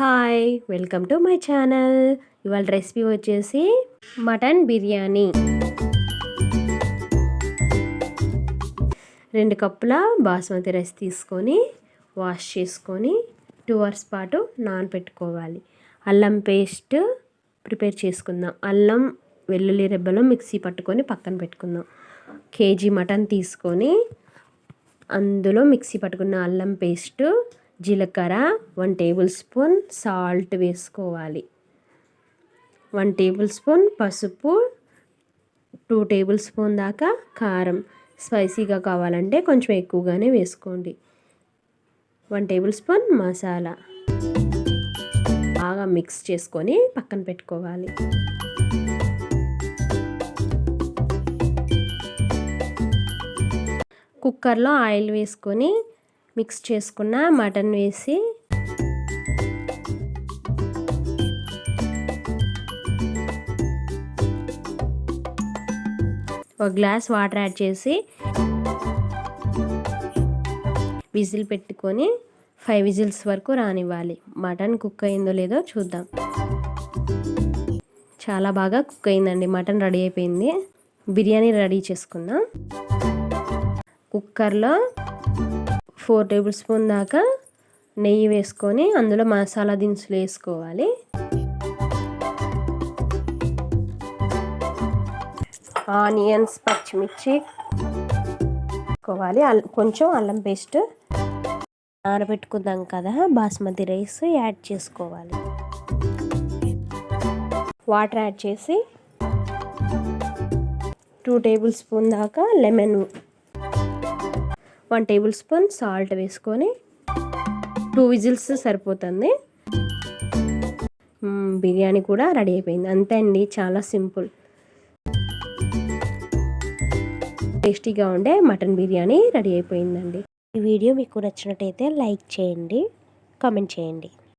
Hi welcome to my channel. ఇవాళ recipe వచ్చేసి mutton biryani. రెండు కప్పుల బాస్మతి రైస్ తీసుకొని వాష్ చేసుకొని టూ అవర్స్ పాటు నానబెట్టుకోవాలి అల్లం పేస్ట్ ప్రిపేర్ చేసుకుందాం. అల్లం వెల్లుల్లి రెబ్బలు మిక్సీ పట్టుకొని పక్కన పెట్టుకుందాం. కేజీ మటన్ తీసుకొని అందులో మిక్సీ పట్టుకున్న అల్లం పేస్ట్ జీలకర్ర వన్ టేబుల్ స్పూన్ సాల్ట్ వేసుకోవాలి. వన్ టేబుల్ స్పూన్ పసుపు టూ టేబుల్ స్పూన్ దాకా కారం. స్పైసీగా కావాలంటే కొంచెం ఎక్కువగానే వేసుకోండి. One tablespoon masala. బాగా మిక్స్ చేసుకొని పక్కన పెట్టుకోవాలి. కుక్కర్లో ఆయిల్ వేసుకొని మిక్స్ చేసుకున్న మటన్ వేసి ఒక గ్లాస్ వాటర్ యాడ్ చేసి విజిల్ పెట్టుకొని ఫైవ్ విజిల్స్ వరకు రానివ్వాలి. మటన్ కుక్ అయిందో లేదో చూద్దాం. చాలా బాగా కుక్ అయిందండి. మటన్ రెడీ అయిపోయింది. బిర్యానీ రెడీ చేసుకుందాం. కుక్కర్లో ఫోర్ టేబుల్ స్పూన్ దాకా నెయ్యి వేసుకొని అందులో మసాలా దినుసులు వేసుకోవాలి. ఆనియన్స్ పచ్చిమిర్చి వేసుకోవాలి. కొంచెం అల్లం పేస్ట్ నానబెట్టుకుందాం కదా బాస్మతి రైస్ యాడ్ చేసుకోవాలి. వాటర్ యాడ్ చేసి టూ టేబుల్ స్పూన్ దాకా lemon one tablespoon salt వేసుకొని టూ విజిల్స్ సరిపోతుంది. బిర్యానీ కూడా రెడీ అయిపోయింది. అంతే అండి చాలా సింపుల్. టేస్టీగా ఉండే మటన్ బిర్యానీ రెడీ అయిపోయిందండి. ఈ వీడియో మీకు నచ్చినట్టయితే లైక్ చేయండి కామెంట్ చేయండి.